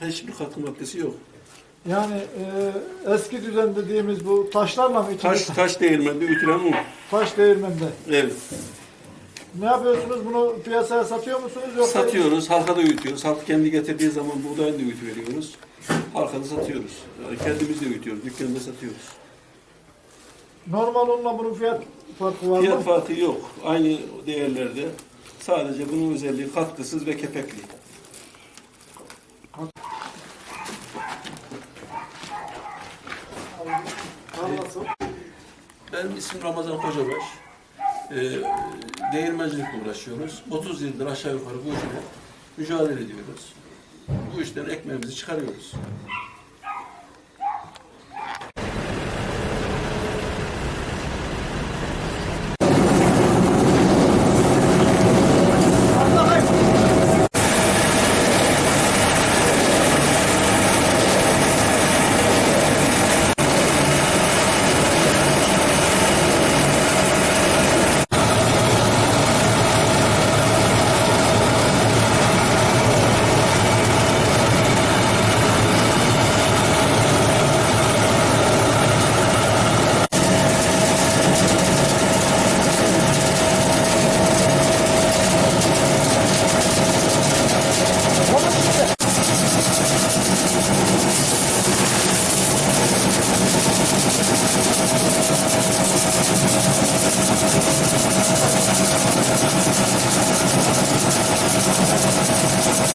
hiçbir katkı maddesi yok. Yani e, eski düzen dediğimiz bu taşlarla mı içinde? Taş taş değirmende ütülen un. Taş değirmende. Evet. Ne yapıyorsunuz? Bunu piyasaya satıyor musunuz? Yoksa Satıyoruz, halkada öğütüyoruz. Halk kendi getirdiği zaman buğdayını da öğütü veriyoruz. Halkada satıyoruz. Yani kendimiz de öğütüyoruz, dükkanda satıyoruz. Normal unla bunun fiyat farkı var mı? Fiyat farkı yok. Aynı değerlerde. Sadece bunun özelliği katkısız ve kepekli. Anlasın. Benim ismim Ramazan Kocabaş. Ee, değirmencilikle uğraşıyoruz. 30 yıldır aşağı yukarı bu işle mücadele ediyoruz. Bu işten ekmeğimizi çıkarıyoruz.